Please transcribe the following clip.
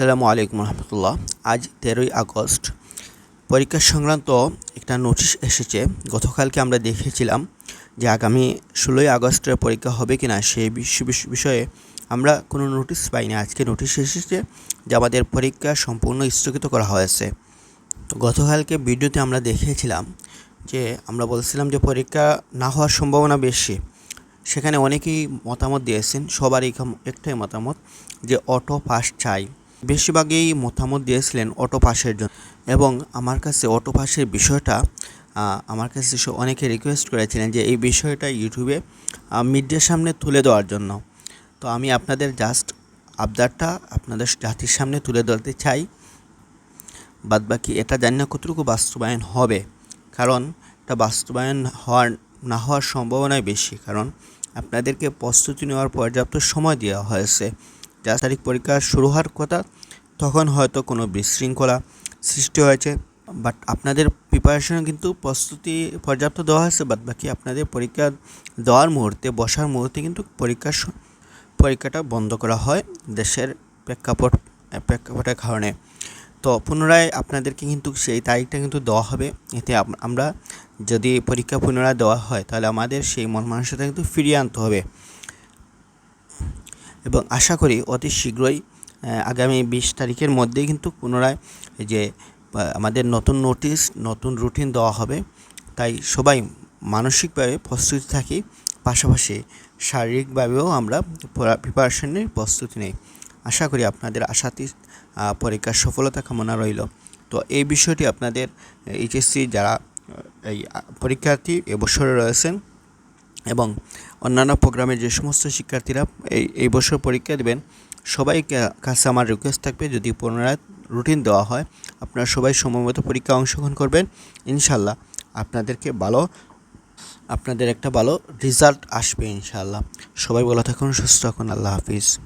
আসসালামু আলাইকুম রহমতুল্লাহ। আজ তেরোই আগস্ট। পরীক্ষা সংক্রান্ত একটা নোটিশ এসেছে। গতকালকে আমরা দেখেছিলাম যে আগামী ষোলোই আগস্টের পরীক্ষা হবে কি না সেই বিষ- বিষ- বিষয়ে আমরা কোনো নোটিশ পাইনি। আজকে নোটিশ এসেছে যে আমাদের পরীক্ষা সম্পূর্ণ স্থগিত করা হয়েছে। গতকালকে ভিডিওতে আমরা দেখিয়েছিলাম যে আমরা বলছিলাম যে পরীক্ষা না হওয়ার সম্ভাবনা বেশি। সেখানে অনেকেই মতামত দিয়েছেন। সবারই একটাই মতামত যে অটো পাস চাই। বেশিরভাগই মতামত দিয়েছিলেন অটো পাসের জন্য। এবং আমার কাছে অটো পাসের বিষয়টা আমার কাছে সে- অনেকে রিকোয়েস্ট করেছিলেন যে এই বিষয়টা ইউটিউবে মিডিয়ার সামনে তুলে দেওয়ার জন্য। তো আমি আপনাদের জাস্ট আবদারটা আপনাদের জাতির সামনে তুলে ধরতে চাই। বাদ বাকি এটা জানি না কতটুকু বাস্তবায়ন হবে। কারণ এটা বাস্তবায়ন হওয়ার, না হওয়ার সম্ভাবনাই বেশি। কারণ আপনাদেরকে প্রস্তুতি নেওয়ার পর্যাপ্ত সময় দেওয়া হয়েছে। যা তারিখ পরীক্ষা শুরু হওয়ার কথা, তখন হয়তো কোনো বিশৃঙ্খলা সৃষ্টি হয়েছে। বাট আপনাদের প্রিপারেশনে কিন্তু প্রস্তুতি পর্যাপ্ত দেওয়া হয়েছে বাদ বাকি আপনাদের পরীক্ষা দেওয়ার মুহূর্তে, বসার মুহূর্তে কিন্তু পরীক্ষার পরীক্ষাটা বন্ধ করা হয় দেশের প্রেক্ষাপট, প্রেক্ষাপটের কারণে। তো পুনরায় আপনাদেরকে কিন্তু সেই তারিখটা কিন্তু দেওয়া হবে। এতে আমরা যদি পরীক্ষা পুনরায় দেওয়া হয়, তাহলে আমাদের সেই মন মানসিকতা কিন্তু ফিরিয়ে আনতে হবে। এবং আশা করি অতি শীঘ্রই আগামী বিশ তারিখের মধ্যেই কিন্তু পুনরায় যে আমাদের নতুন নোটিশ, নতুন রুটিন দেওয়া হবে। তাই সবাই মানসিকভাবে প্রস্তুতি থাকি, পাশাপাশি শারীরিকভাবেও আমরা প্রিপারেশনের প্রস্তুতি নেই। আশা করি আপনাদের আশাতি পরীক্ষার সফলতা কামনা রইল। তো এই বিষয়টি আপনাদের এইচএসসি যারা এই পরীক্ষার্থী এবছরে রয়েছেন এবং অন্যান্য প্রোগ্রামের যে সমস্ত শিক্ষার্থীরা এই এই বছর পরীক্ষা দেবেন সবাই কাছে আমার রিকোয়েস্ট থাকবে যদি পুনরায় রুটিন দেওয়া হয়, আপনারা সবাই সময়মতো পরীক্ষা অংশগ্রহণ করবেন ইনশাল্লাহ আপনাদেরকে ভালো, আপনাদের একটা ভালো রেজাল্ট আসবে ইনশাল্লাহ সবাই ভালো থাকুন, সুস্থ থাকুন, আল্লাহ হাফিজ।